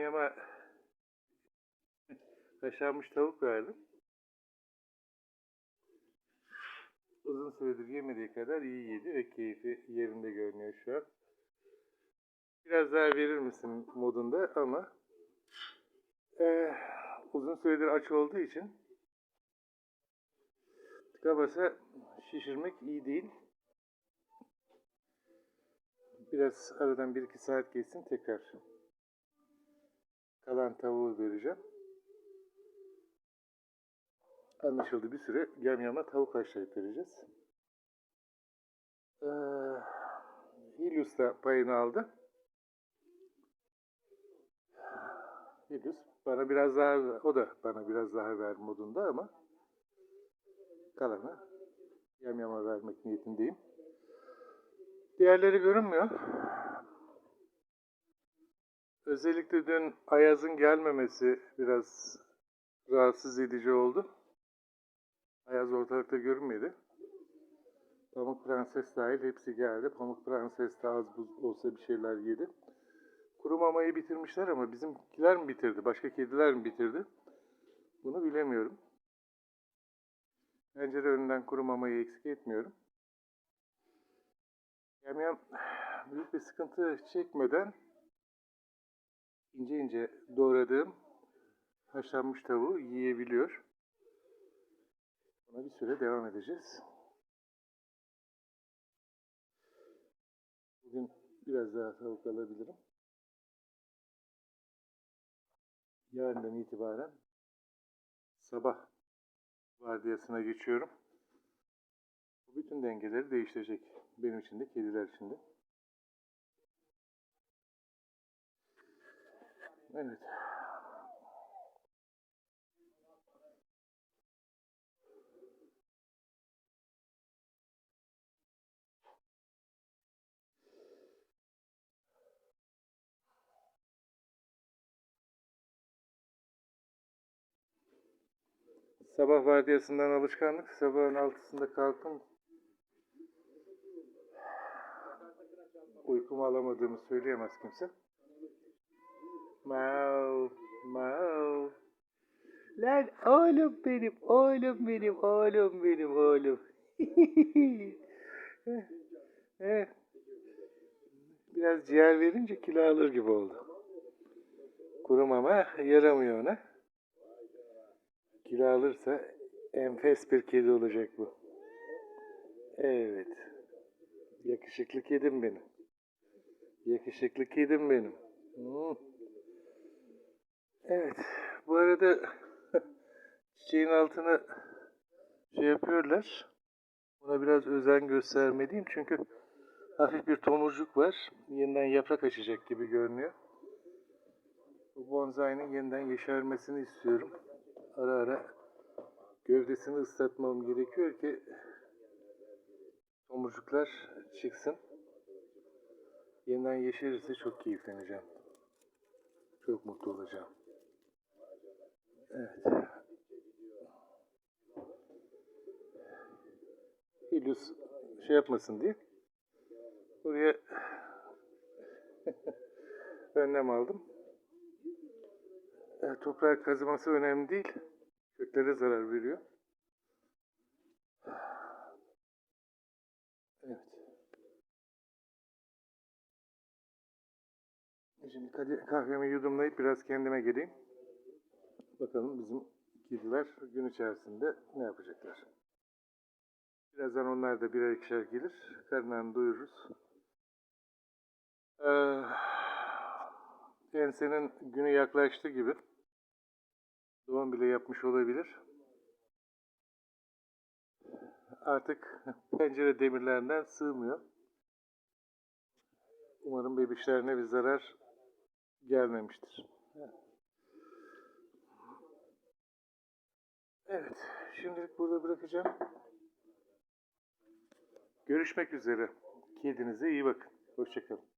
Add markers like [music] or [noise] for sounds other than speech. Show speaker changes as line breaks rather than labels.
Yamyama haşlanmış tavuk verdim. Uzun süredir yemediği kadar iyi yedi ve keyfi yerinde görünüyor şu an. Biraz daha verir misin modunda ama eh, uzun süredir aç olduğu için tıka basa şişirmek iyi değil. Biraz aradan 1-2 saat geçsin tekrar kalan tavuğu vereceğim. Anlaşıldı bir süre yamyama tavuk haşlayıp vereceğiz. Ee, Hilius da payını aldı. Hilius bana biraz daha, o da bana biraz daha ver modunda ama kalanı yamyama vermek niyetindeyim. Diğerleri görünmüyor. Özellikle dün Ayaz'ın gelmemesi biraz rahatsız edici oldu. Ayaz ortalıkta görünmedi. Pamuk Prenses dahil hepsi geldi. Pamuk Prenses de az buz olsa bir şeyler yedi. Kuru mamayı bitirmişler ama bizimkiler mi bitirdi? Başka kediler mi bitirdi? Bunu bilemiyorum. Pencere önünden kuru mamayı eksik etmiyorum. Yamyam [sighs] büyük bir sıkıntı çekmeden ince ince doğradığım haşlanmış tavuğu yiyebiliyor. Buna bir süre devam edeceğiz. Bugün biraz daha tavuk alabilirim. Yarından itibaren sabah vardiyasına geçiyorum. Bu bütün dengeleri değiştirecek. Benim için de, kediler için de. Evet. Sabah vardiyasından alışkanlık. Sabahın altısında kalktım. Uykumu alamadığımı söyleyemez kimse. Mau, mau. Lan oğlum benim, oğlum benim, oğlum benim, oğlum. [laughs] Eh, Biraz ciğer verince kilo alır gibi oldu. Kuru mama yaramıyor ona. Kilo alırsa enfes bir kedi olacak bu. Evet. Yakışıklı kedim benim. Yakışıklı kedim benim. Hmm. Evet. Bu arada [laughs] çiçeğin altına şey yapıyorlar. Buna biraz özen göstermeliyim çünkü hafif bir tomurcuk var. Yeniden yaprak açacak gibi görünüyor. Bu bonsai'nin yeniden yeşermesini istiyorum. Ara ara gövdesini ıslatmam gerekiyor ki tomurcuklar çıksın. Yeniden yeşerirse çok keyifleneceğim. Çok mutlu olacağım. Evet. Helios şey yapmasın diye buraya [laughs] önlem aldım. E, toprak kazıması önemli değil. Köklere zarar veriyor. Evet. Şimdi kahvemi yudumlayıp biraz kendime geleyim. Bakalım bizim kediler gün içerisinde ne yapacaklar. Birazdan onlar da birer ikişer gelir. Karnlarını doyururuz. Ee, Ense'nin günü yaklaştı gibi. Doğum bile yapmış olabilir. Artık pencere demirlerinden sığmıyor. Umarım bebişlerine bir zarar gelmemiştir. Evet, şimdilik burada bırakacağım. Görüşmek üzere. Kedinize iyi bakın. Hoşçakalın.